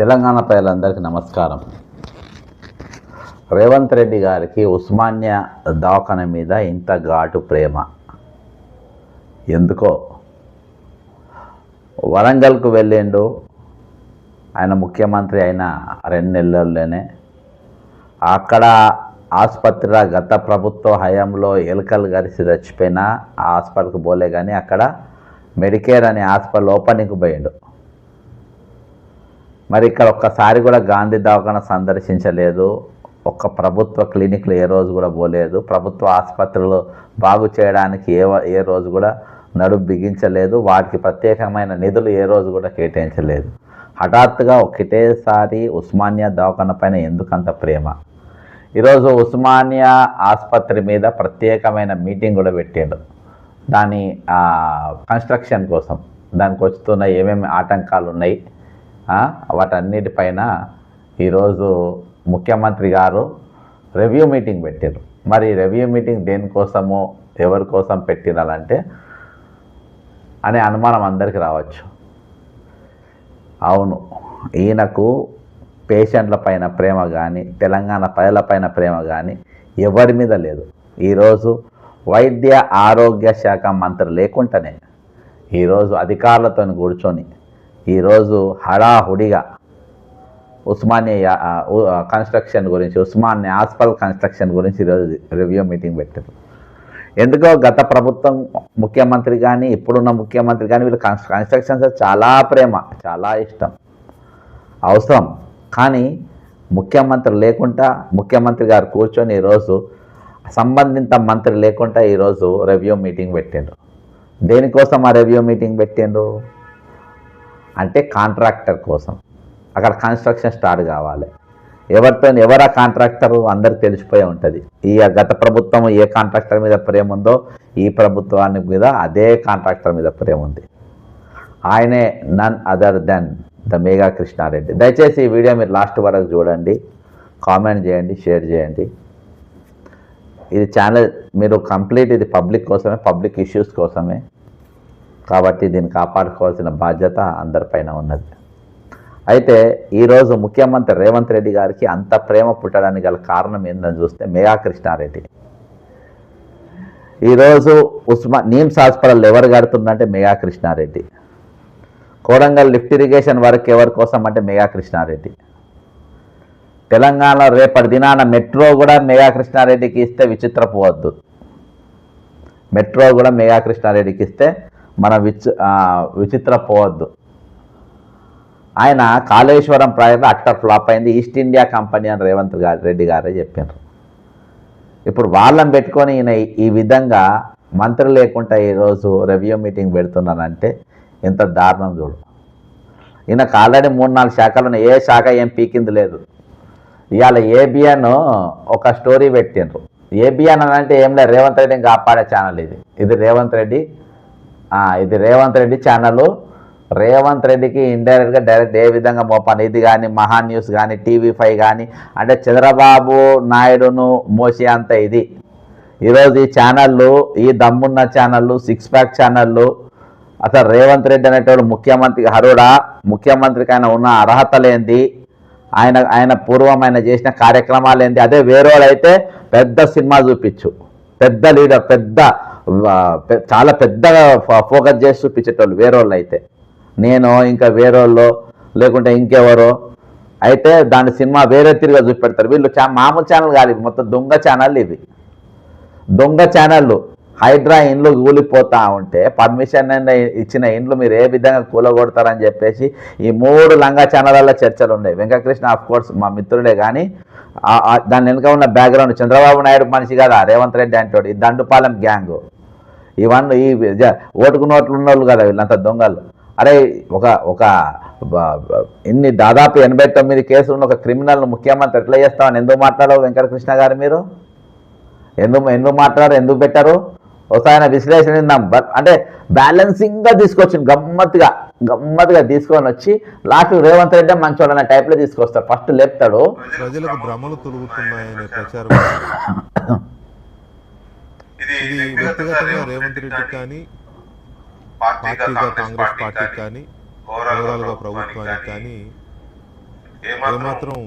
తెలంగాణ ప్రజలందరికీ నమస్కారం. రేవంత్ రెడ్డి గారికి ఉస్మానియా దవాఖాన మీద ఇంత ఘాటు ప్రేమ. ఎందుకో? వరంగల్కు వెళ్ళిండు. ఆయన ముఖ్యమంత్రి అయిన రెండు నెలల్లోనే. అక్కడ ఆసుపత్రిలో గత ప్రభుత్వ హయాంలో ఎలుకలు గరిసి చచ్చిపోయినా ఆ హాస్పిటల్కి పోలే కానీ అక్కడ మెడికేర్ అనే హాస్పిటల్ ఓపెనింగ్కి పోయిండు. మరి ఇక్కడ ఒక్కసారి కూడా గాంధీ దవాఖాన సందర్శించలేదు. ఒక్క ప్రభుత్వ క్లినిక్లు ఏ రోజు కూడా పోలేదు. ప్రభుత్వ ఆసుపత్రులు బాగు చేయడానికి ఏ ఏ రోజు కూడా నడుము బిగించలేదు. వాటికి ప్రత్యేకమైన నిధులు ఏ రోజు కూడా కేటాయించలేదు. హఠాత్తుగా ఒకటేసారి ఉస్మానియా దవాఖాన పైన ఎందుకంత ప్రేమ? ఈరోజు ఉస్మానియా ఆసుపత్రి మీద ప్రత్యేకమైన మీటింగ్ కూడా పెట్టాడు. దాని కన్స్ట్రక్షన్ కోసం. దానికి వస్తున్న ఏమేమి ఆటంకాలు ఉన్నాయి? వాటన్నిటిపైన ఈరోజు ముఖ్యమంత్రి గారు రివ్యూ మీటింగ్ పెట్టారు మరి రివ్యూ మీటింగ్ దేనికోసము ఎవరి కోసం పెట్టినారంటే అనే అనుమానం అందరికీ రావచ్చు. అవును ఈయనకు పేషెంట్ల పైన ప్రేమ కానీ తెలంగాణ ప్రజల పైన ప్రేమ కానీ ఎవరి మీద లేదు. ఈరోజు వైద్య ఆరోగ్య శాఖ మంత్రి లేకుండానే ఈరోజు అధికారులతో కూర్చొని ఈరోజు హడాహుడిగా ఉస్మానియా కన్స్ట్రక్షన్ గురించి ఉస్మానియా ఆస్పల్ కన్స్ట్రక్షన్ గురించి ఈరోజు రివ్యూ మీటింగ్ పెట్టారు. ఎందుకో గత ప్రభుత్వం ముఖ్యమంత్రి కానీ ఇప్పుడున్న ముఖ్యమంత్రి కానీ వీళ్ళు కన్స్ కన్స్ట్రక్షన్స్ చాలా ప్రేమ చాలా ఇష్టం. అవసరం. కానీ ముఖ్యమంత్రి లేకుండా ముఖ్యమంత్రి గారు కూర్చొని ఈరోజు సంబంధిత మంత్రి లేకుండా ఈరోజు రివ్యూ మీటింగ్ పెట్టిండు దేనికోసం ఆ రివ్యూ మీటింగ్ పెట్టిండు అంటే కాంట్రాక్టర్ కోసం. అక్కడ కన్స్ట్రక్షన్ స్టార్ట్ కావాలి. ఎవరితో ఎవరా కాంట్రాక్టర్ అందరికి తెలిసిపోయి ఉంటుంది. ఈ గత ప్రభుత్వం ఏ కాంట్రాక్టర్ మీద ప్రేమ ఉందో ఈ ప్రభుత్వానికి మీద అదే కాంట్రాక్టర్ మీద ప్రేమ ఉంది. ఆయనే none other than the Megha Krishna Reddy దయచేసి ఈ వీడియో మీరు లాస్ట్ వరకు చూడండి. కామెంట్ చేయండి షేర్ చేయండి. ఇది ఛానల్ మీరు కంప్లీట్ ఇది పబ్లిక్ కోసమే పబ్లిక్ ఇష్యూస్ కోసమే. కాబట్టి దీన్ని కాపాడుకోవాల్సిన బాధ్యత అందరిపైన ఉన్నది. అయితే ఈరోజు ముఖ్యమంత్రి రేవంత్ రెడ్డి గారికి అంత ప్రేమ పుట్టడానికి గల కారణం ఏందని చూస్తే మేఘా కృష్ణారెడ్డి. ఈరోజు ఉస్మా నీమ్స్ హాస్పిటల్ ఎవరు కడుతుందంటే Megha Krishna Reddy. Kodangal lift irrigation work ఎవరి కోసం అంటే మేఘా కృష్ణారెడ్డి. తెలంగాణ రేపటి దినాన మెట్రో కూడా మేఘా కృష్ణారెడ్డికి ఇస్తే విచిత్రపోవద్దు మెట్రో కూడా మేఘా కృష్ణారెడ్డికి ఇస్తే మన విచి విచిత్ర పోవద్దు. ఆయన కాళేశ్వరం ప్రాజెక్ట్ అట్టర్ ఫ్లాప్ అయింది. ఈస్ట్ ఇండియా కంపెనీ అని రేవంత్ గారు రెడ్డి గారే చెప్పారు ఇప్పుడు వాళ్ళని పెట్టుకొని ఈయన ఈ- విధంగా మంత్రి లేకుండా ఈరోజు రెవ్యూ మీటింగ్ పెడుతున్నానంటే ఇంత దారుణం చూడు. ఈయనకు ఆల్రెడీ మూడు నాలుగు శాఖలు ఉన్నాయి. ఏ శాఖ ఏం పీకింది లేదు. ఇవాళ ఏబిఎన్ ఒక స్టోరీ పెట్టిండ్రు. ఏబిఎన్ అని అంటే ఏం లేదు. రేవంత్ రెడ్డిని కాపాడే ఛానల్ ఇది. ఇది రేవంత్ రెడ్డి ఇది రేవంత్ రెడ్డి ఛానల్ రేవంత్ రెడ్డికి ఇండైరెక్ట్గా డైరెక్ట్ ఏ విధంగా మోపాను ఇది కానీ మహా న్యూస్ కానీ టీవీ ఫైవ్ కానీ అంటే చంద్రబాబు నాయుడును మోసే అంత ఇది. ఈరోజు ఈ ఛానళ్ళు ఈ దమ్మున్న ఛానళ్ళు సిక్స్ ప్యాక్ ఛానళ్ళు అసలు రేవంత్ రెడ్డి అనేటోడు ముఖ్యమంత్రి హరుడా ముఖ్యమంత్రికి ఆయన ఉన్న అర్హతలేంది ఆయన ఆయన పూర్వం ఆయన చేసిన కార్యక్రమాలు ఏంటి అదే వేరేవాడైతే పెద్ద సినిమా చూపించు. పెద్ద లీడర్ పెద్ద చాలా పెద్దగా ఫోకస్ చేసి చూపించేటోళ్ళు వేరేవాళ్ళు అయితే. నేను ఇంకా వేరేవాళ్ళు లేకుంటే ఇంకెవరో. అయితే దాని సినిమా వేరే తిరిగా చూపెడతారు. వీళ్ళు చా మామూలు ఛానల్ కాదు ఇవి మొత్తం దొంగ ఛానల్ ఇవి. దొంగ ఛానళ్ళు. హైడ్రా ఇండ్లు కూలిపోతా ఉంటే పర్మిషన్ ఇచ్చిన ఇండ్లు మీరు ఏ విధంగా కూలగొడతారని చెప్పేసి ఈ మూడు లంగా ఛానళ్ళ చర్చలు ఉన్నాయి. వెంకటకృష్ణ ఆఫ్ కోర్స్ మా మిత్రుడే కానీ దాని వెనుక ఉన్న బ్యాక్గ్రౌండ్ చంద్రబాబు నాయుడు మనిషి కదా? రేవంత్ రెడ్డి అంటాడు. ఈ దండుపాలెం గ్యాంగ్ ఇవన్నీ ఈ జ- ఓటుకు నోట్లు ఉన్నోళ్ళు కదా వీళ్ళంతా దొంగలు. అరే ఒక ఒక ఇన్ని దాదాపు ఎనభై తొమ్మిది కేసులు ఉన్న ఒక క్రిమినల్ ముఖ్యమంత్రి ఎట్లా చేస్తామని ఎందుకు మాట్లాడవు వెంకటకృష్ణ గారు మీరు? ఎందుకు ఎందుకు మాట్లాడారు? ఎందుకు పెట్టారు? ఒకసారి ఆయన విశ్లేషణ విందాం. బట్ అంటే బ్యాలెన్సింగ్గా తీసుకొచ్చింది గమ్మత్తుగా గమ్మత్తుగా తీసుకొని వచ్చి లాస్ట్ రేవంత్ రెడ్డి మంచోడు అనే టైప్లో తీసుకొస్తారు ఫస్ట్ లేపుతాడు. ప్రజలకు భ్రమలు తొలుగుతున్నాయనే ప్రచారం. వ్యక్తిగతంగా రేవంత్ రెడ్డి కానీ పార్టీగా కాంగ్రెస్ పార్టీ కానీ ఓవరాల్గా ప్రభుత్వానికి కానీ ఏమాత్రం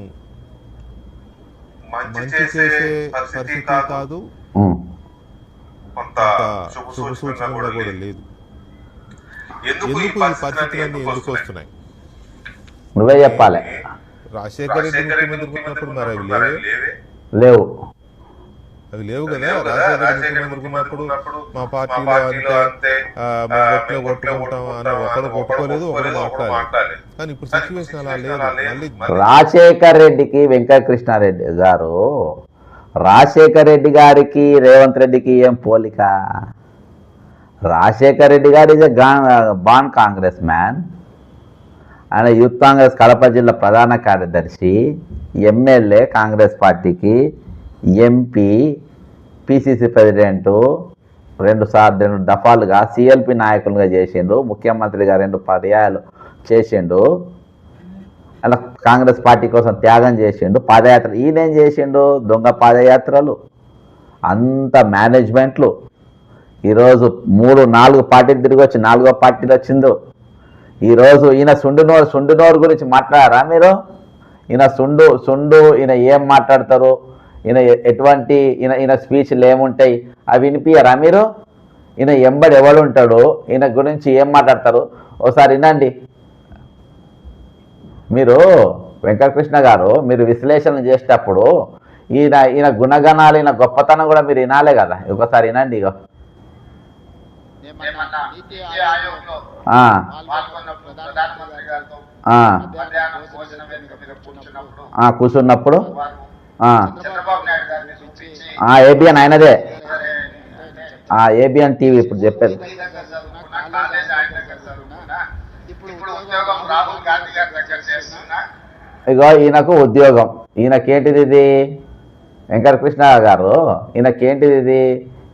మంచి చేసే పరిస్థితి కాదు. కొంత శుభ సూచకంగా కూడా లేదు. ఎందుకు ఈ పరిస్థితులన్నీ ఎందుకు వస్తున్నాయి? నువ్వే చెప్పాలి. రాజశేఖర రెడ్డి ముఖ్యమంత్రి లేవు. అవి లేవు కదా. రాజశేఖర రెడ్డి ముఖ్యమంత్రి మా పార్టీలో అంతే మేము గట్టిగా కొట్టుకుంటాం అని ఒకరు కొట్టుకోలేదు ఒకరు మాట్లాడలేదు. కానీ ఇప్పుడు సిచ్యువేషన్ అలా లేదు. రాజశేఖర్ రెడ్డికి వెంకటకృష్ణారెడ్డి గారు రాజశేఖర్ రెడ్డి గారికి రేవంత్ రెడ్డికి ఏం పోలిక? Rajasekhar Reddy garu is a born Congress man. ఆయన యూత్ కాంగ్రెస్ కడప జిల్లా ప్రధాన కార్యదర్శి ఎమ్మెల్యే కాంగ్రెస్ పార్టీకి ఎంపీ పిసిసి ప్రెసిడెంటు రెండు సార్లు రెండు దఫాలుగా సిఎల్పి నాయకులుగా చేసిండు ముఖ్యమంత్రిగా రెండు పర్యాయాలు చేసిండు అలా కాంగ్రెస్ పార్టీ కోసం త్యాగం చేసిండు పాదయాత్ర ఈయనేం చేసిండు? దొంగ పాదయాత్రలు అంత మేనేజ్మెంట్లు. ఈరోజు మూడు నాలుగు పార్టీలు తిరిగి వచ్చి నాలుగో పార్టీలు వచ్చిందో ఈరోజు ఈయన సుండునోరు సుండునోరు గురించి మాట్లాడారా మీరు? ఈయన సుండు సుండు ఈయన ఏం మాట్లాడతారు? ఈయన ఎటువంటి ఈయన ఈయన స్పీచ్లు ఏముంటాయి? అవి వినిపించరా మీరు? ఈయన ఎంబడి ఎవడు ఉంటాడు? ఈయన గురించి ఏం మాట్లాడతారు? ఒకసారి వినండి. మీరు వెంకటకృష్ణ గారు మీరు విశ్లేషణ చేసేటప్పుడు ఈయన ఈయన గుణగణాలు ఈయన గొప్పతనం కూడా మీరు వినాలే కదా. ఒకసారి వినండి ఇగో. కూర్చున్నప్పుడు ఆ, కూర్చున్నప్పుడు వారు ఆ, చంద్రబాబు నాయుడు గారిని సూచించి ఆ, ఏబిఎన్ ఆయనదే. ఏబిఎన్ టీవీ ఇప్పుడు చెప్పేది. ఇగో ఈయనకు ఉద్యోగం. ఈయనకేంటిది ఇది? వెంకటకృష్ణ గారు ఈయనకేంటిది ఇది?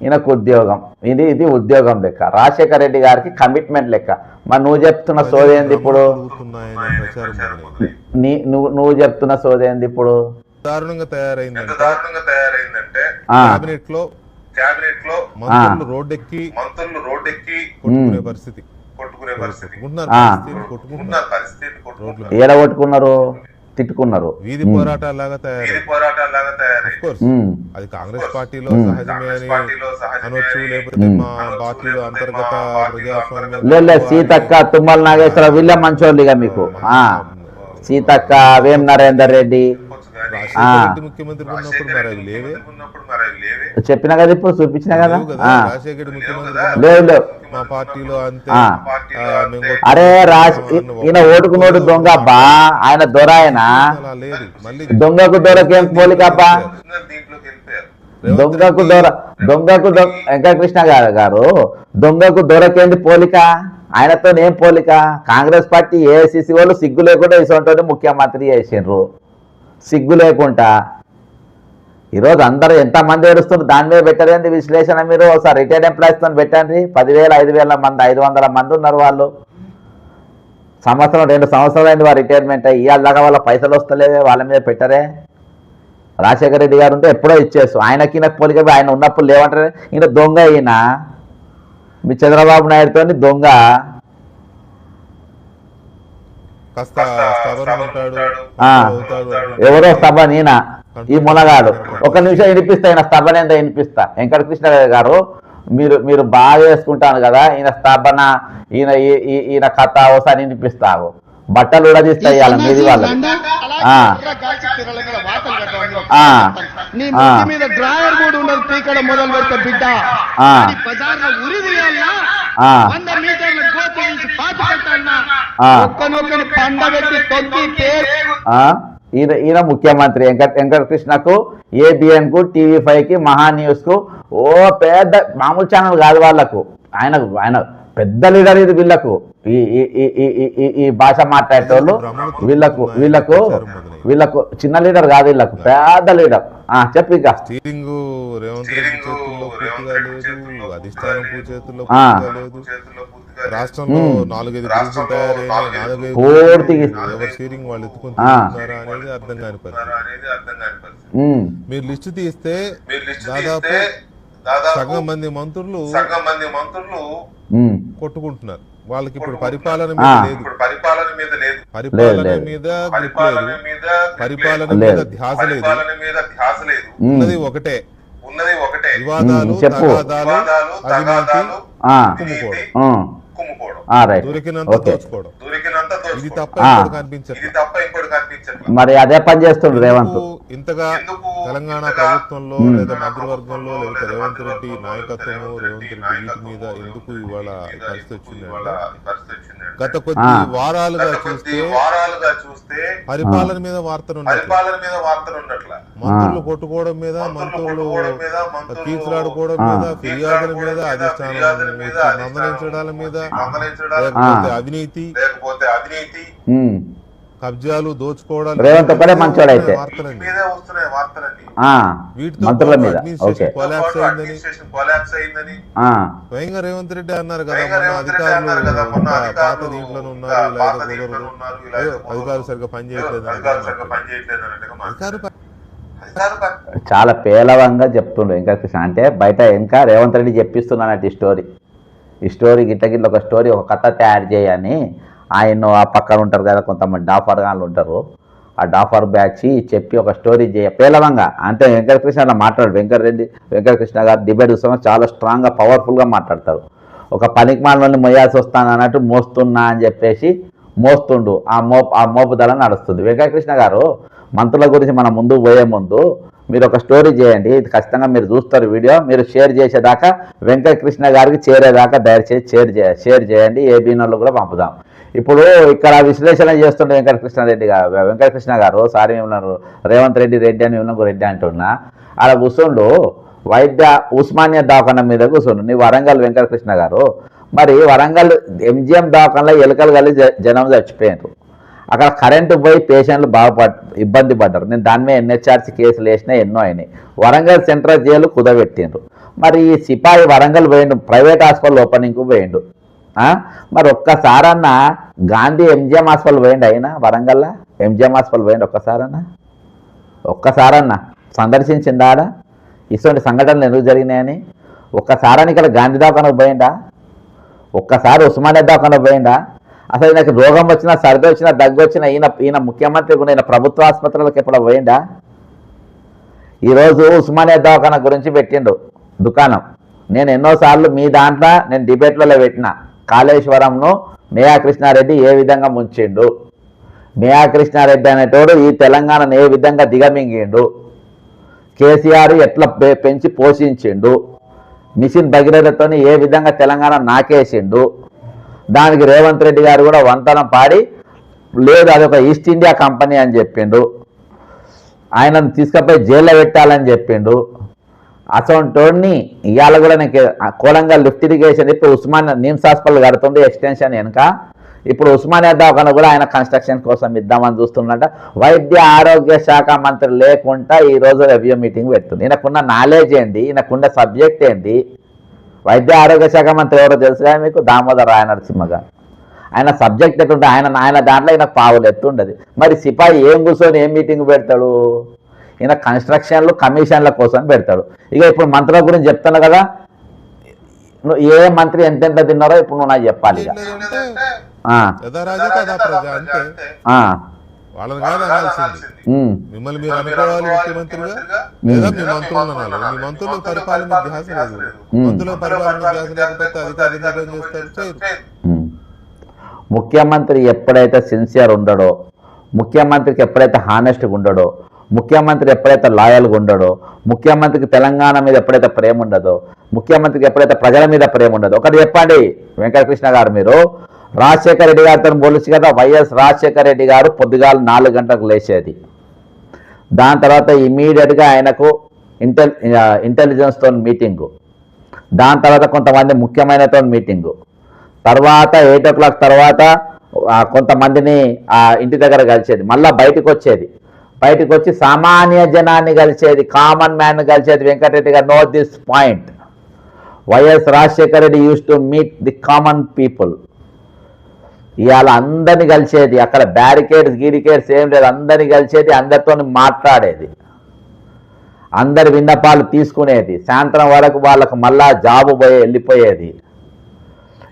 ఈయనకు ఉద్యోగం. ఇది ఇది ఉద్యోగం లెక్క. రాజశేఖర రెడ్డి గారికి కమిట్మెంట్ లెక్క. మరి నువ్వు చెప్తున్న సోదేంది ఇప్పుడు? నీ నువ్వు నువ్వు చెప్తున్న సోదేంది ఇప్పుడు? దారుణంగా తయారైందంటే తయారైందంటే ఆ, కేబినెట్లో కేబినెట్లో మంత్రులు రోడ్డెక్కి మంత్రులు రోడ్డెక్కి కొట్టుకునే పరిస్థితి. కొట్టుకునే పరిస్థితి. కొట్టుకుంటున్నారు ఆ. పరిస్థితిని ఉన్న కొట్టుకుంటున్నారు. పరిస్థితి కొట్టుకుంటున్నారు ఏడ కొట్టుకున్నారు? తిట్టుకున్నారు. వీధి తయారై తయారై కోర్స్ ఉమ్, అది కాంగ్రెస్ పార్టీలో. సహజమే పార్టీలో అనొచ్చు అని లేకపోతే. మా పార్టీలో అంతర్గత ప్రజాస్వామ్యం లేదు లేదు, సీతక్క తుమ్మల నాగేశ్వర వీళ్ళ మంచోళ్ళు ఇక మీకు. ఆ, సీతక్క వేం నరేందర్ రెడ్డి ముఖ్యమంత్రి చెప్పిన కదా ఇప్పుడు చూపించిన కదా? లేవు మా పార్టీలో అంతే. కొట్టుకుంటాం అరే రాజ్ ఈయన ఓటుకు నోటు దొంగ అబ్బా. ఆయన దొర ఆయన. లేదు. దొంగకు దొరకేం పోలిక అబ్బా? దీంట్లోకి వెళ్ళిపోయారు. రేవంత్ దొంగకు దొర దొంగకు వెంకటకృష్ణ గారు గారు దొంగకు దొరకేంది పోలిక? ఆయనతో ఏం పోలిక? కాంగ్రెస్ పార్టీ ఏఐసిసి వాళ్ళు సిగ్గు లేకుండా ఇటువంటి ముఖ్యమంత్రి చేసిండ్రు. సిగ్గు లేకుండా. ఈరోజు అందరూ ఎంతమంది ఏడుస్తున్నారు? దాని మీద పెట్టరేంది విశ్లేషణ మీరు? ఒకసారి రిటైర్డ్ ఎంప్లాయీస్తో పెట్టండి. పదివేల ఐదు వేల మంది ఐదు వందల మంది ఉన్నారు వాళ్ళు. సంవత్సరం రెండు సంవత్సరాలు అయింది వారు రిటైర్మెంట్ ఇవాళ దాకా వాళ్ళ పైసలు వస్తలేవే వాళ్ళ మీద పెట్టరే. రాజశేఖర రెడ్డి గారు ఉంటే ఎప్పుడో ఇచ్చేసు. ఆయనకి నాకు పోలిక ఆయన ఉన్నప్పుడు లేవంటారే ఇంకా దొంగ ఈయన. మీ చంద్రబాబు నాయుడుతో దొంగ. ఎవరో స్తభన్ ఈయన ఈ మునగాడు ఒక నిమిషం వినిపిస్తా ఈయన స్తభన్ ఏందో వినిపిస్తా? వెంకటకృష్ణ గారు మీరు మీరు బాగా వేసుకుంటాను కదా ఈయన స్తభన ఈయన ఈయన కథ ఒకసారి వినిపిస్తావు. బట్టలు ఉడదీస్తా ఇవాళ మీది. ముక్కు మీద ఒక్కనొక్కని పండబెట్టి తొక్కి పేరు. ఆ? ఈయన ఈయన ముఖ్యమంత్రి వెంకట వెంకటకృష్ణకు ఏబిఎన్కు టీవీ ఫైవ్కి మహా న్యూస్కు ఓ పెద్ద మామూలు ఛానల్ కాదు వాళ్ళకు. ఆయన ఆయన పెద్ద లీడర్ ఇది వీళ్ళకు. ఈ ఈ ఈ- ఈ- ఈ- ఈ- ఈ భాష మాట్లాడేటోళ్ళు వీళ్ళకు వీళ్ళకు వీళ్ళకు చిన్న లీడర్ కాదు వీళ్ళకు పెద్ద లీడర్. ఆ చెప్పు ఇక. స్టీరింగ్ రేవంత్ రెడ్డి చేతుల్లో పూర్తిగా లేదు అధిష్టానం. రాష్ట్రంలో. నాలుగైదు తయారైన ఎవరు స్టీరింగ్ వాళ్ళు అనేది అర్థం కాని పరిస్థితి. అనేది అర్థం కాని పరిస్థితి. ఉమ్, మీరు లిస్టు తీస్తే దాదాపు సగం మంది మంత్రులు సగం మంది మంత్రులు కొట్టుకుంటున్నారు. వాళ్ళకి ఇప్పుడు పరిపాలన. మీద లేదు. పరిపాలన మీద లేదు. పరిపాలన. మీద పరిపాలన మీద పరిపాలన. మీద ధ్యాస లేదు. పరిపాలన మీద ధ్యాస లేదు. ఉన్నది ఒకటే. ఉన్నది ఒకటే. వివాదాలు. తగాదాలు అవినీతి మరి అదే పని చేస్తుండ్రు రేవంత్. ఇంతగా తెలంగాణ ప్రభుత్వంలో. లేదా మంత్రివర్గంలో లేదా రేవంత్ రెడ్డి నాయకత్వము రేవంత్ రెడ్డి వీటి మీద ఎందుకు ఇవాళ పరిస్థితి ఇవాళ గత కొద్ది. వారాలుగా చూస్తే వారాలుగా చూస్తే పరిపాలన మీద వార్తలు పరిపాలన మీద వార్తలు ఉన్నట్ల మంత్రులు కొట్టుకోవడం మీద మంత్రులు కీచులాడుకోవడం. మీద ఫిర్యాదుల మీద అధిష్టానం మందలించడాల మీద. అవినీతి లేకపోతే అవినీతి కబ్జాలు దోచుకోవడాలు రేవంత్ ఒక్కడే ఆ, వీటితో మంత్రుల మీద. స్వయంగా రేవంత్ రెడ్డి అన్నారు కదా అధికారులు ఇంకా పాత అధికారులు దీంట్లో ఇంకా ఉన్నారు. అధికారులు సరిగ్గా పనిచేయట్లేదు అధికారులు చాలా పేలవంగా చెప్తుండు వెంకటకృష్ణ. అంటే బయట ఇంకా రేవంత్ రెడ్డి చెప్పిస్తున్నానట్టు ఈ స్టోరీ. ఈ స్టోరీ గిట్ల గిట్ల ఒక స్టోరీ ఒక కథ తయారు చేయని ఆయన ఆ పక్కన ఉంటారు కదా కొంతమంది డాఫర్ గాన్లు ఉంటారు. ఆ డాఫర్ బ్యాచ్ చెప్పి ఒక స్టోరీ చేయ పేలవంగా అంటే వెంకటకృష్ణ అలా మాట్లాడు వెంకటరెడ్డి వెంకటకృష్ణ గారు డిబేట్ ఉత్సవం చాలా స్ట్రాంగ్గా పవర్ఫుల్గా మాట్లాడతారు. ఒక పనికి మాలని మొయ్యాల్సి వస్తాను అన్నట్టు మోస్తున్నా అని చెప్పేసి మోస్తుండు. ఆ మోపు ఆ మోపుదల నడుస్తుంది. వెంకటకృష్ణ గారు మంత్రుల గురించి మనం ముందు పోయే ముందు మీరు ఒక స్టోరీ చేయండి. ఇది ఖచ్చితంగా మీరు చూస్తారు వీడియో. మీరు షేర్ చేసేదాకా వెంకటకృష్ణ గారికి చేరేదాకా దయచేసి షేర్ చేయ షేర్ చేయండి. ఏ బీనోళ్ళు కూడా పంపుదాం. ఇప్పుడు ఇక్కడ విశ్లేషణ చేస్తుండే వెంకటకృష్ణారెడ్డి గారు. వెంకటకృష్ణ గారు సారీ ఉన్నారు రేవంత్ రెడ్డి రెడ్డి అని ఏమన్నా రెడ్డి అంటున్నా. అలా కూర్చుండు వైద్య ఉస్మానియా దవాఖాన మీద కూర్చుండు. నీ వరంగల్ వెంకటకృష్ణ గారు. మరి వరంగల్ ఎంజిఎం దవాఖానలో ఎలుకలు కలిసి జ- జనం చచ్చిపోయారు అక్కడ కరెంటు పోయి పేషెంట్లు బాగుపడ్ ఇబ్బంది పడ్డారు. నేను దాని మీద ఎన్హెచ్ఆర్సీ కేసులు వేసినా ఎన్నో అయినాయి. వరంగల్ సెంట్రల్ జైలు కుదబెట్టిండ్రు మరి ఈ సిపాయి వరంగల్ పోయిండు ప్రైవేట్ హాస్పిటల్ ఓపెనింగ్కు పోయిండు. మరి ఒక్కసారన్నా గాంధీ ఎంజిఎం హాస్పిటల్ పోయిండు ఆయన వరంగల్లో? ఎంజిఎం హాస్పిటల్ పోయిండు ఒక్కసారన్నా? ఒక్కసారన్నా సందర్శించిందాడ ఇటువంటి సంఘటనలు ఎందుకు జరిగినాయని? ఒక్కసారని ఇక్కడ గాంధీ దవాఖానకు పోయిండా? ఒక్కసారి ఉస్మానియా దవాఖానకు పోయిండా? అసలు ఈయనకి రోగం వచ్చినా సర్ది వచ్చినా దగ్గు వచ్చినా ఈయన ఈయన ముఖ్యమంత్రి కూడా ఈయన ప్రభుత్వ ఆసుపత్రులకు ఎప్పుడు పోయిండా? ఈరోజు ఉస్మానియా దవాఖాన గురించి పెట్టిండు దుకాణం. నేను ఎన్నోసార్లు మీ దాంట్లో నేను డిబేట్లలో పెట్టిన. కాళేశ్వరంను మేయా కృష్ణారెడ్డి ఏ విధంగా ముంచిండు? మేయా కృష్ణారెడ్డి అనేటోడు ఈ తెలంగాణను ఏ విధంగా దిగమింగిండు? కేసీఆర్ ఎట్లా పె- పెంచి పోషించిండు? మిషన్ భగీరథతో ఏ విధంగా తెలంగాణ నాకేసిండు? దానికి రేవంత్ రెడ్డి గారు కూడా వంతనం పాడి లేదు అదొక ఈస్ట్ ఇండియా కంపెనీ అని చెప్పిండు. ఆయనను తీసుకుపోయి జైల్లో పెట్టాలని చెప్పిండు. అసొంటోడిని ఇవాళ కూడా నాకు కూలంగా లిఫ్ట్ ఇరిగేషన్ ఇప్పుడు ఉస్మాన్ నిమ్స్ హాస్పిటల్ కడుతుంది ఎక్స్టెన్షన్ వెనుక. ఇప్పుడు ఉస్మానియా దవాఖాన కూడా ఆయన కన్స్ట్రక్షన్ కోసం ఇద్దామని చూస్తున్నట వైద్య ఆరోగ్య శాఖ మంత్రి లేకుండా ఈరోజు రోజు రివ్యూ మీటింగ్ పెడుతుంది. ఈయనకున్న నాలెడ్జ్ ఏంటి ఈయనకున్న సబ్జెక్ట్ ఏంటి వైద్య ఆరోగ్య శాఖ మంత్రి ఎవరో తెలుసుగా మీకు? దామోదర్ రాయ నరసింహ గారు ఆయన సబ్జెక్ట్ ఎట్టుంటే ఆయన ఆయన దాంట్లో ఈయన పావులు ఎత్తుండదు. మరి సిపాయి ఏం కూర్చొని ఏం మీటింగ్ పెడతాడు? ఈయన కన్స్ట్రక్షన్లు కమిషన్ల కోసం పెడతాడు. ఇక ఇప్పుడు మంత్రుల గురించి చెప్తున్నా కదా నువ్వు ఏ మంత్రి ఎంతెంత తిన్నారో ఇప్పుడు నువ్వు నాకు చెప్పాలి ఇక లేదంటే ఆ, యథా రాజా కదా ప్రజ అంతే ఆ, వాళ్ళని కాదు అనాల్సింది. ఉమ్, మిమ్మల్ని మీరు అనుకోవాలి ముఖ్యమంత్రిగా? లేదా మీ మంత్రులను అనాలి. మీ మంత్రులకు పరిపాలన మీద ధ్యాస లేదు మంత్రులకు పరిపాలన మీద ధ్యాస లేకపోతే అధికారులు ఎందుకు ఏం చేస్తారు? చేయరు. ఉమ్. ముఖ్యమంత్రి ఎప్పుడైతే సిన్సియర్ ఉండడో ముఖ్యమంత్రికి ఎప్పుడైతే హానెస్ట్గా ఉండడో ముఖ్యమంత్రి ఎప్పుడైతే లాయల్గా ఉండడో ముఖ్యమంత్రికి తెలంగాణ మీద ఎప్పుడైతే ప్రేమ ఉండదో ముఖ్యమంత్రికి ఎప్పుడైతే ప్రజల మీద ప్రేమ ఉండదో ఒకటి చెప్పండి వెంకటకృష్ణ గారు మీరు. రాజశేఖర రెడ్డి గారితో పోలిసి కదా వైఎస్ రాజశేఖర రెడ్డి గారు పొద్దుగాల నాలుగు గంటలకు లేచేది. దాని తర్వాత ఇమీడియట్గా ఆయనకు ఇంటెల్ ఇంటెలిజెన్స్తో మీటింగు. దాని తర్వాత కొంతమంది ముఖ్యమైనతో మీటింగు. తర్వాత ఎయిట్ ఓ క్లాక్ తర్వాత కొంతమందిని ఇంటి దగ్గర కలిసేది. మళ్ళీ బయటకు వచ్చేది. బయటకు వచ్చి సామాన్య జనాన్ని కలిసేది common man కలిసేది Venkata Reddy garu. Know this point YS Rajasekhara Reddy use to meet the common people ఇవాళ అందరిని కలిసేది అక్కడ బ్యారికేడ్స్ గీరికేడ్స్ ఏం లేదు. అందరిని కలిసేది అందరితో మాట్లాడేది. అందరి విన్నపాలు తీసుకునేది. సాయంత్రం వరకు వాళ్ళకు మళ్ళా జాబు పోయి వెళ్ళిపోయేది.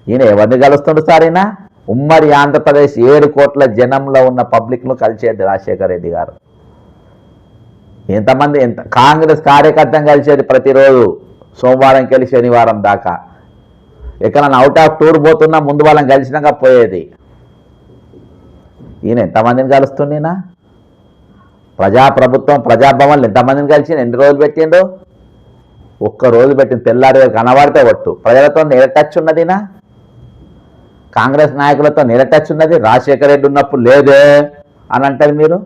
ఈయన ఎవరిని కలుస్తుండు సార్ ఈయన? ఉమ్మడి ఆంధ్రప్రదేశ్ ఏడు కోట్ల జనంలో ఉన్న పబ్లిక్ను కలిసేది రాజశేఖర రెడ్డి గారు. ఎంతమంది ఎంత కాంగ్రెస్ కార్యకర్తం కలిసేది ప్రతిరోజు సోమవారం కలిసి శనివారం దాకా. ఎక్కడన్నా అవుట్ ఆఫ్ టూర్ పోతున్నా ముందు వాళ్ళని కలిసినాక పోయేది. ఈయన ఎంతమందిని కలుస్తుండేనా ప్రజాప్రభుత్వం ప్రజాభవన్లు ఎంతమందిని కలిసి ఎన్ని రోజులు పెట్టిండు? ఒక్క రోజు పెట్టింది తెల్లారి కనబడితే ఒట్టు. ప్రజలతో నిరటచ్ ఉన్నదినా కాంగ్రెస్ నాయకులతో నిరటచ్ ఉన్నది? రాజశేఖర రెడ్డి ఉన్నప్పుడు లేదే అని అంటారు మీరు?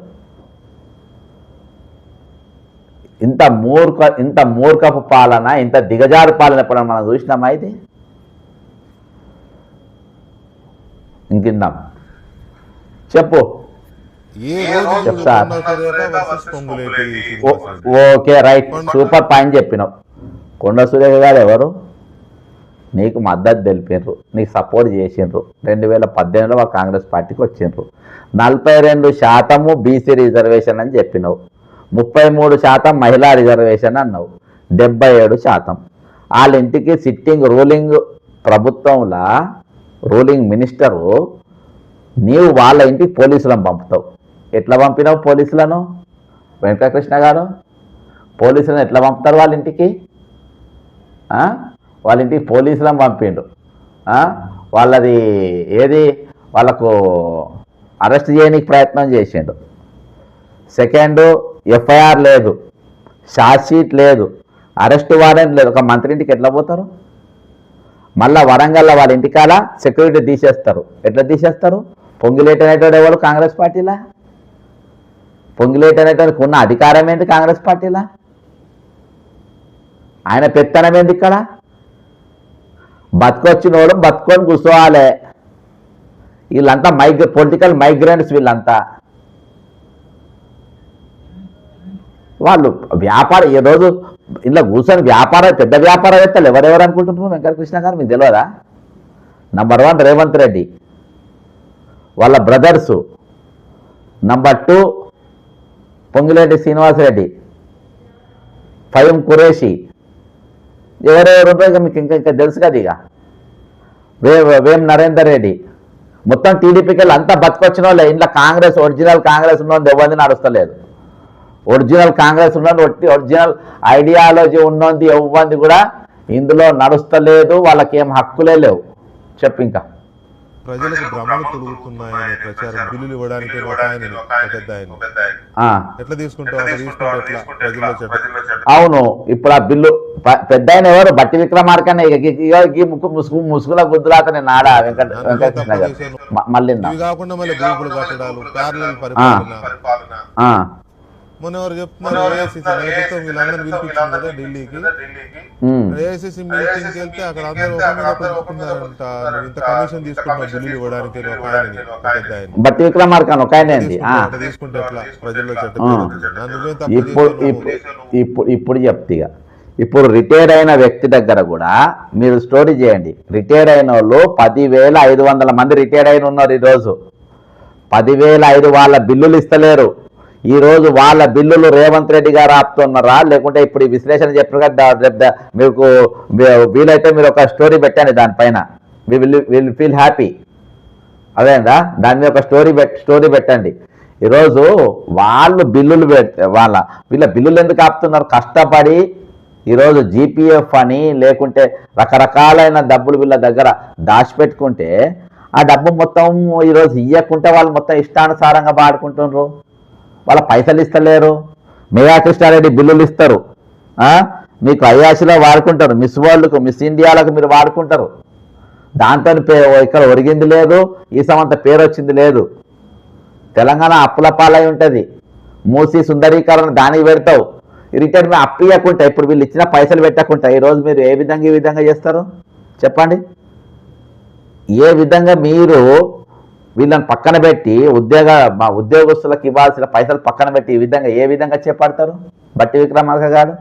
ఇంత మూర్ఖ ఇంత మూర్ఖపు పాలన ఇంత దిగజారు పాలన ఎప్పుడైనా మనం చూసినామా ఇది? ఇంకిందాం. చెప్పు. ఏ రోజు చెప్తా. కొండా సురేఖ versus పొంగులేటి ఓ- Srinivas Reddy. Okay right. Super point చెప్పినావు. కొండ సురేఖ గారు ఎవరు? నీకు మద్దతు తెలిపినరు నీకు సపోర్ట్ చేసిండ్రు. రెండు వేల పద్దెనిమిదిలో కాంగ్రెస్ పార్టీకి వచ్చిండ్రు. నలభై రెండు శాతము బీసీ రిజర్వేషన్ అని చెప్పినావు. ముప్పై మూడు శాతం మహిళా రిజర్వేషన్ అన్నావు. డెబ్బై ఏడు శాతం. వాళ్ళ ఇంటికి సిట్టింగ్ రూలింగ్ ప్రభుత్వంలా రూలింగ్ మినిస్టరు నీవు వాళ్ళ ఇంటికి పోలీసులను పంపుతావు. ఎట్లా పంపినావు పోలీసులను? వెంకటకృష్ణ గారు? పోలీసులను ఎట్లా పంపుతారు వాళ్ళ ఇంటికి వాళ్ళ ఇంటికి పోలీసులను పంపిండు. వాళ్ళది ఏది? వాళ్ళకు అరెస్ట్ చేయడానికి ప్రయత్నం చేసిండు. సెకండ్ ఎఫ్ఐఆర్ లేదు. షార్ట్షీట్ లేదు. అరెస్ట్ వారెంట్ లేదు. ఒక మంత్రి ఇంటికి ఎట్లా పోతారు? మళ్ళా వరంగల్లో వాళ్ళ ఇంటికాల సెక్యూరిటీ తీసేస్తారు. ఎట్లా తీసేస్తారు? పొంగిలేట్ అనేటోడు ఎవరు? కాంగ్రెస్ పార్టీలా? పొంగిలేట్ అనేటోడికి ఉన్న అధికారం ఏంటి కాంగ్రెస్ పార్టీలా? ఆయన పెత్తనం ఏంది ఇక్కడ? బతుకొచ్చినోడు బతుకొని కూర్చోవాలి. వీళ్ళంతా మైగ్ర పొలిటికల్ మైగ్రెంట్స్ వీళ్ళంతా. వాళ్ళు వ్యాపారం ఈ రోజు ఇలా కూర్చొని వ్యాపారం పెద్ద వ్యాపారవేత్తలు ఎవరెవరు అనుకుంటున్నారు? వెంకటకృష్ణ గారు మీకు తెలియదా నంబర్ వన్ రేవంత్ రెడ్డి. వాళ్ళ brothers number two Pongi Reddy Srinivasa Reddy. Fahim Qureshi ఎవరెవరు ఉంటారో మీకు ఇంకా ఇంకా తెలుసు కదా ఇక. వే వేం నరేందర్ రెడ్డి. మొత్తం టీడీపీకి వెళ్ళి అంతా బతికొచ్చిన వాళ్ళే. ఇంట్లో కాంగ్రెస్ ఒరిజినల్ కాంగ్రెస్ ఉన్నది ఎవరిని నడుస్తలేదు. ఒరిజినల్ కాంగ్రెస్ ఉన్నోంది ఒట్టి ఒరిజినల్ ఐడియాలజీ ఉన్నోంది ఎవరిది కూడా ఇందులో నడుస్తలేదు వాళ్ళకి ఏం హక్కులే లేవు. చెప్పు ఇంకా. ప్రజలకు భ్రమలు తొలుగుతున్నాయనే ప్రచారం బిల్లులు ఇవ్వడానికి ఎట్లా అవును ఇప్పుడు ఆ బిల్లు పెద్ద ఆయన ఎవరు? బట్టి విక్రమార్కనే. ముక్కు ముసుగు ముసుగుల గుద్దులాత నేను ఆడా వెంకట వెంకటకృష్ణ గారు మ- మళ్ళీ కాకుండా మళ్ళీ గ్రూపులు కట్టడాలు మొన్న ఎవరు చెప్తున్నారు ఏఐసిసి క్రితం వీళ్ళందరూ పిలిపించింది కదా ఢిల్లీకి. ఏఐసిసి మీటింగ్కి వెళ్తే అక్కడ అందరూ ఒక మీద నువ్వు ఇంత కమిషన్ తీసుకున్నావు బిల్లులు ఇవ్వడానికి ఒక ఆయన బట్టి విక్రమార్కన్ ఒక ఆయన అట్లా తీసుకుంటే ఎట్లా ప్రజల్లో నువ్వు? ఇప్పుడు ఇప్పుడు చెప్తిగా ఇప్పుడు రిటైర్ అయిన వ్యక్తి దగ్గర కూడా మీరు స్టోరీ చేయండి. రిటైర్ అయిన వాళ్ళు పదివేల ఐదు వందల మంది రిటైర్ అయిన ఉన్నారు ఈరోజు. పదివేల ఐదు వాళ్ళ బిల్లులు ఇస్తలేరు. ఈరోజు వాళ్ళ బిల్లులు రేవంత్ రెడ్డి గారు ఆపుతున్నారా? లేకుంటే ఇప్పుడు ఈ విశ్లేషణ చెప్పారు కదా మీకు వీలైతే మీరు ఒక స్టోరీ పెట్టండి దానిపైన. We will will feel happy. అదేందా? దాని మీద ఒక స్టోరీ స్టోరీ పెట్టండి. ఈరోజు వాళ్ళు బిల్లులు పెడితే వాళ్ళ వీళ్ళ బిల్లులు ఎందుకు ఆపుతున్నారు? కష్టపడి ఈరోజు జీపీఎఫ్ అని లేకుంటే రకరకాలైన డబ్బులు వీళ్ళ దగ్గర దాచిపెట్టుకుంటే ఆ డబ్బు మొత్తం ఈరోజు ఇయ్యకుంటే వాళ్ళు మొత్తం ఇష్టానుసారంగా వాడుకుంటున్నారు వాళ్ళ పైసలు ఇస్తలేరు. మేఘా కృష్ణారెడ్డి బిల్లులు ఇస్తారు. మీకు అయాసిలో వాడుకుంటారు. మిస్ వరల్డ్కు మిస్ ఇండియాలకు మీరు వాడుకుంటారు. దాంతో పే- ఇక్కడ ఒరిగింది లేదు. ఈ సమంత పేరు వచ్చింది లేదు. తెలంగాణ అప్పుల పాలై ఉంటుంది. మూసి సుందరీకరణ దానికి పెడతావు. రిటర్న్ అప్పు ఇవ్వకుంటా ఇప్పుడు వీళ్ళు ఇచ్చిన పైసలు పెట్టకుండా ఈరోజు మీరు ఏ విధంగా ఈ విధంగా చేస్తారు? చెప్పండి. ఏ విధంగా మీరు వీళ్ళని పక్కన పెట్టి ఉద్యోగ మా ఉద్యోగస్తులకు ఇవ్వాల్సిన పైసలు పక్కన పెట్టి ఈ విధంగా ఏ విధంగా చేపడతారు బట్టి విక్రమార్క గారు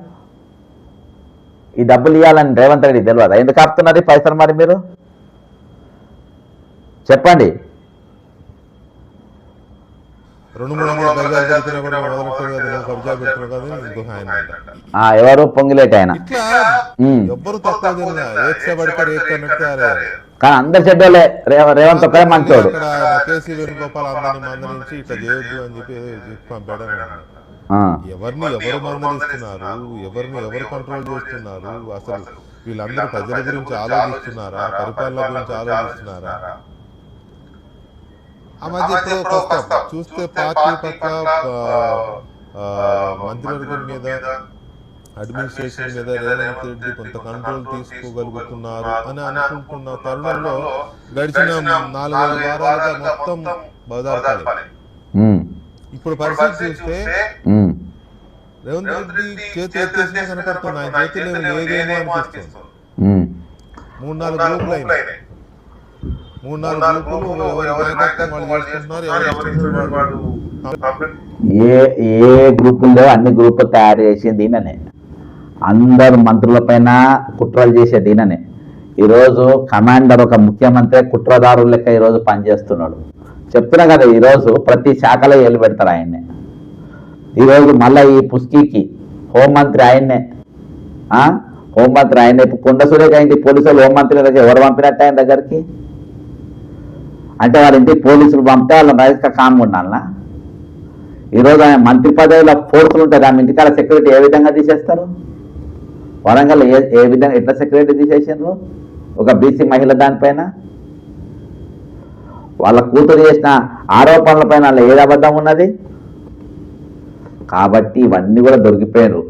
ఈ డబ్బులు ఇవ్వాలని రేవంత్ రెడ్డి తెలియదు ఎందుకు ఆపుతున్నారు పైసలు మరి మీరు చెప్పండి ఎవరు పొంగిలేటి ఆయన. ఎవ్వరు తక్కువ కానీ అందరు రేవ- రేవంత్ ఒక్కడే మంచోడు. కేసీ వేణుగోపాల్ అందరిని మందలించి ఇట్లా చేయొద్దు అని చెప్పి. ఎవరిని ఎవరు మందలిస్తున్నారు? ఎవరిని ఎవరు కంట్రోల్ చేస్తున్నారు? అసలు వీళ్ళందరూ ప్రజల గురించి ఆలోచిస్తున్నారా? పరిపాలన గురించి ఆలోచిస్తున్నారా? ఆ మధ్య చూస్తే పార్టీ పక్క మంత్రివర్గం మీద అడ్మినిస్ట్రేషన్ మీద రేవంత్ రెడ్డి కొంత కంట్రోల్ తీసుకోగలుగుతున్నారు అని అనుకుంటున్న తరుణంలో గడిచిన నాలుగైదు వారాలుగా మొత్తం బదార్పాలి ఇప్పుడు పరిస్థితి చూస్తే రేవంత్ రెడ్డి చేతి ఎత్తేసినా కనపడుతుంది ఆయన చేతిలో ఏమీ లేదేమో అనిపిస్తుంది. మూడు నాలుగు గ్రూపులు అయినాయి. మూడు నాలుగు గ్రూపులు ఎవరి నాయకత్వం వాళ్ళు చేసుకుంటున్నారు ఎవరి ఏ ఏ గ్రూపుల్లో అన్ని గ్రూపులు తయారు చేసింది ఈయననే అందరు మంత్రులపైన కుట్రలు చేసేది ఈయననే ఈరోజు కమాండర్ ఒక ముఖ్యమంత్రి కుట్రదారుల లెక్క ఈరోజు పనిచేస్తున్నాడు. చెప్తున్నా కదా ఈరోజు ప్రతి శాఖలో ఏలు పెడతారు ఆయన్నే. ఈరోజు మళ్ళీ ఈ పుస్కీకి హోంమంత్రి ఆయన్నే. ఆ? హోంమంత్రి ఆయన ఇప్పుడు కొండ సురేఖ ఇంటి పోలీసులు హోంమంత్రి దగ్గర ఎవరు పంపినట్టు ఆయన దగ్గరికి? అంటే వాళ్ళ ఇంటికి పోలీసులు పంపితే వాళ్ళ రైస్గా కామ్గా ఉండాలనా? ఈరోజు ఆయన మంత్రి పదవిలో ఫోర్సులు ఉంటాయి ఆమె ఇంటికాడ సెక్యూరిటీ ఏ విధంగా తీసేస్తారు? వరంగల్ ఏ ఏ విధంగా ఎట్లా సెక్యూరిటీ తీసేసారు ఒక బీసీ మహిళ దానిపైన వాళ్ళ కూతురు చేసిన ఆరోపణల పైన వాళ్ళ ఏది అబద్ధం ఉన్నది? కాబట్టి ఇవన్నీ కూడా దొరికిపోయారు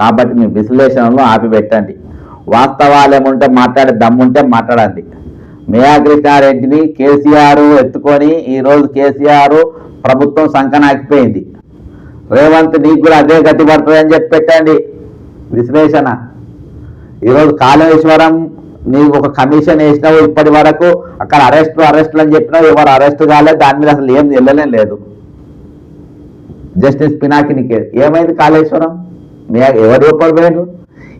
కాబట్టి మీ విశ్లేషణలో ఆపిపెట్టండి. వాస్తవాలు ఏముంటే మాట్లాడే దమ్ముంటే మాట్లాడండి. మేయా కృష్ణారెడ్డిని కేసీఆర్ ఎత్తుకొని ఈరోజు కేసీఆర్ ప్రభుత్వం సంకనాకిపోయింది. రేవంత్ నీకు కూడా అదే గతి పడుతుందని చెప్పి పెట్టండి. విశ్లేషణ. ఈరోజు కాళేశ్వరం నీకు ఒక కమిషన్ వేసినావు ఇప్పటి వరకు అక్కడ అరెస్టులు అరెస్టులు అని చెప్పినావు ఎవరు అరెస్ట్ కాలేదు దాని మీద అసలు ఏం వెళ్ళలేం లేదు. జస్టిస్ పినాకిని ఏమైంది కాళేశ్వరం? మీ ఎవరు రూపాయలు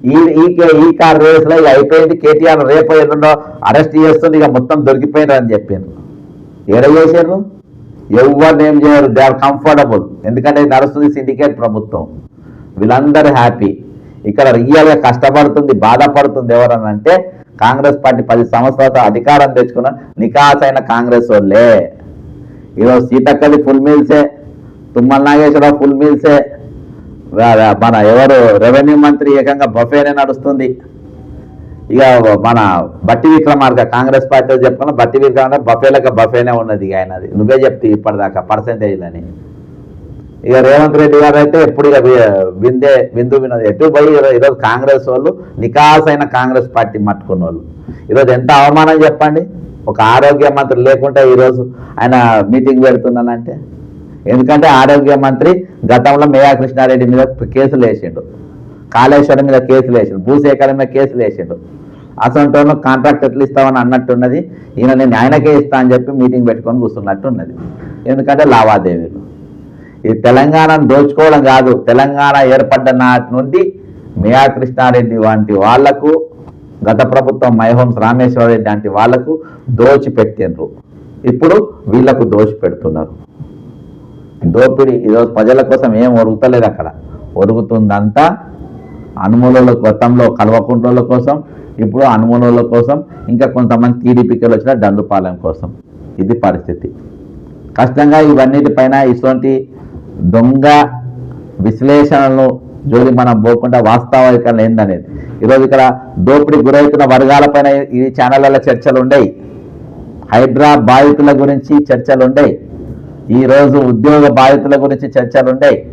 ఈ ఈ కే- ఈ కార్ రేస్ ఇక అయిపోయింది కేటీఆర్ రేపు ఎల్లుండో అరెస్ట్ చేస్తుంది ఇక మొత్తం దొరికిపోయినారు అని చెప్పారు ఏడ చేశారు ఎవరు ఏం చేయరు దే ఆర్ కంఫర్టబుల్. ఎందుకంటే ఇది నడుస్తుంది సిండికేట్ ప్రభుత్వం. వీళ్ళందరూ హ్యాపీ. ఇక్కడ రియల్గా కష్టపడుతుంది బాధపడుతుంది ఎవరని అంటే కాంగ్రెస్ పార్టీ పది సంవత్సరాలతో అధికారం తెచ్చుకున్న నికాసైన కాంగ్రెస్ వాళ్ళే. ఈరోజు సీతక్కది ఫుల్ మీల్సే తుమ్మల నాగేశ్వరరావు ఫుల్ మీల్సే. మన ఎవరు రెవెన్యూ మంత్రి ఏకంగా బఫేనే నడుస్తుంది. ఇక మన బట్టి విక్రమార్క కాంగ్రెస్ పార్టీ చెప్పుకున్న బట్టి విక్రమ బఫేలకు బఫేనే ఉన్నది ఇక ఆయనది. నువ్వే చెప్తే ఇప్పటిదాకా పర్సంటేజ్లని ఇక రేవంత్ రెడ్డి గారు అయితే ఎప్పుడు ఇక విందే విందు వినదు. ఎటు పోయి ఈరోజు కాంగ్రెస్ వాళ్ళు నికాస్ అయిన కాంగ్రెస్ పార్టీ మట్టుకున్న వాళ్ళు ఈరోజు ఎంత అవమానం చెప్పండి? ఒక ఆరోగ్య మంత్రి లేకుంటే ఈరోజు ఆయన మీటింగ్ పెడుతున్నానంటే. ఎందుకంటే ఆరోగ్య మంత్రి గతంలో మేయా కృష్ణారెడ్డి మీద కేసులు వేసిండు. కాళేశ్వరం మీద కేసులు వేసిండు. భూసేకరణ మీద కేసులు వేసిండు. అసలు కాంట్రాక్ట్ ఎట్లా ఇస్తామని అన్నట్టున్నది. ఈయన నేను ఆయనకే ఇస్తా అని చెప్పి మీటింగ్ పెట్టుకొని కూర్చున్నట్టున్నది. ఎందుకంటే లావాదేవీలు. ఈ తెలంగాణను దోచుకోవడం కాదు. తెలంగాణ ఏర్పడ్డ నాటి నుండి మియా కృష్ణారెడ్డి వంటి వాళ్ళకు గత ప్రభుత్వం మైహోమ్స్ రామేశ్వరరెడ్డి లాంటి వాళ్ళకు దోచి పెట్టిండ్రు. ఇప్పుడు వీళ్ళకు దోచి పెడుతున్నారు. దోపిడి ఈరోజు ప్రజల కోసం ఏం ఒరుగుతలేదు అక్కడ. ఒరుగుతుందంతా అనుమూలల గతంలో కల్వకుంట్ల కోసం ఇప్పుడు అనుమూలల కోసం ఇంకా కొంతమంది టీడీపీకి వచ్చిన దండుపాలెం కోసం. ఇది పరిస్థితి. కష్టంగా ఇవన్నిటిపైన ఇటువంటి దొంగ విశ్లేషణలను జోలి మనం పోకుండా వాస్తవికలు ఏందనేది. ఈరోజు ఇక్కడ దోపిడీ గురవుతున్న వర్గాలపైన ఈ ఛానళ్ళ చర్చలు ఉండేవి హైడ్రా బాధితుల గురించి చర్చలు ఉండేవి ఈరోజు ఉద్యోగ బాధితుల గురించి చర్చలు ఉండేవి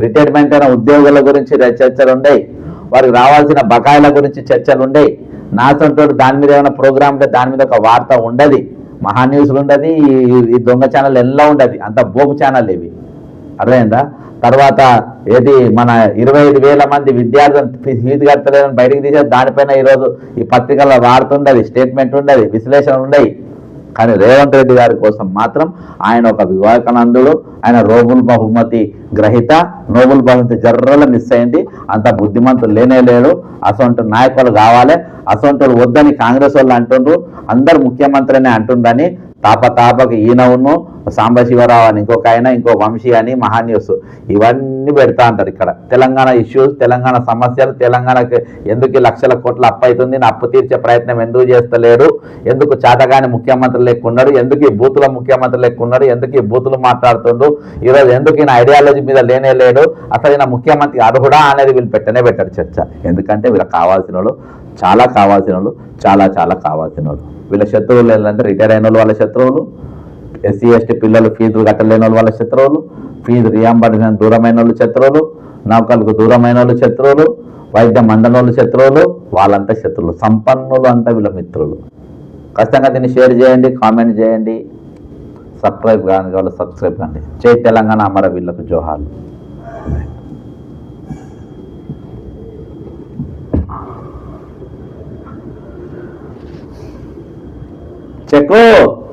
రిటైర్మెంట్ అయిన ఉద్యోగుల గురించి చర్చలు ఉండేవి వారికి రావాల్సిన బకాయిల గురించి చర్చలు ఉండేవి నాతో దాని మీద ఏమైనా ప్రోగ్రామ్ ఉంటే దాని మీద ఒక వార్త ఉండదు. మహా న్యూస్లు ఉండదు. ఈ- ఈ దొంగ ఛానల్ ఎలా ఉండదు. అంత బోపు ఛానల్ ఇవి. అర్థమైందా? తర్వాత ఏది మన ఇరవై ఐదు వేల మంది విద్యార్థులు ఫీజు కట్టలేదని బయటికి తీసేది దానిపైన ఈరోజు ఈ పత్రికల్లో వాడుతుండదు స్టేట్మెంట్ ఉండదు విశ్లేషణ ఉండయి కానీ రేవంత్ రెడ్డి గారి కోసం మాత్రం ఆయన ఒక వివేకానందుడు ఆయన రోబుల్ బహుమతి గ్రహీత నోబుల్ బహుమతి జర్రలో మిస్ అయింది. అంత బుద్ధిమంతులు లేనే లేడు అసొంటి నాయకులు కావాలి అసొంటి వద్దని కాంగ్రెస్ వాళ్ళు అంటుండ్రు. అందరు ముఖ్యమంత్రినే అంటుండని తాపతాపకు ఈయనవును సాంబశివరావు అని ఇంకొక ఆయన ఇంకో వంశీ అని మహాన్యూస్ ఇవన్నీ పెడతా అంటారు ఇక్కడ. తెలంగాణ ఇష్యూస్ తెలంగాణ సమస్యలు తెలంగాణకి ఎందుకు లక్షల కోట్ల అప్పు అవుతుంది నా అప్పు తీర్చే ప్రయత్నం ఎందుకు చేస్తలేడు ఎందుకు చాతగాని ముఖ్యమంత్రి లేకున్నాడు ఎందుకు ఈ బూతుల ముఖ్యమంత్రి లేకున్నాడు ఎందుకు ఈ బూతులు మాట్లాడుతుండు ఈరోజు ఎందుకు ఈయన ఐడియాలజీ మీద లేనే లేడు అసలు ఈయన ముఖ్యమంత్రి అర్హుడా అనేది వీళ్ళు పెట్టనే పెట్టారు చర్చ. ఎందుకంటే వీళ్ళకి కావాల్సిన వాళ్ళు చాలా కావాల్సిన వాళ్ళు చాలా చాలా కావాల్సిన వీళ్ళ శత్రువులు ఏంటంటే రిటైర్ అయిన వాళ్ళ శత్రువులు ఎస్సీ ఎస్టీ పిల్లలు ఫీజులు కట్టలేని వాళ్ళు వాళ్ళ శత్రువులు ఫీజు రియాంబర్స్మెంట్ దూరమైన వాళ్ళు శత్రువులు నౌకలకు దూరమైన వాళ్ళు శత్రువులు వైద్యం అందని శత్రువులు వాళ్ళంతా శత్రువులు సంపన్నులు అంతా వీళ్ళ మిత్రులు. ఖచ్చితంగా దీన్ని షేర్ చేయండి కామెంట్ చేయండి సబ్స్క్రైబ్ కానీ వాళ్ళు సబ్స్క్రైబ్ కానీ జై తెలంగాణ అమర వీళ్ళకు జోహాలు Checo,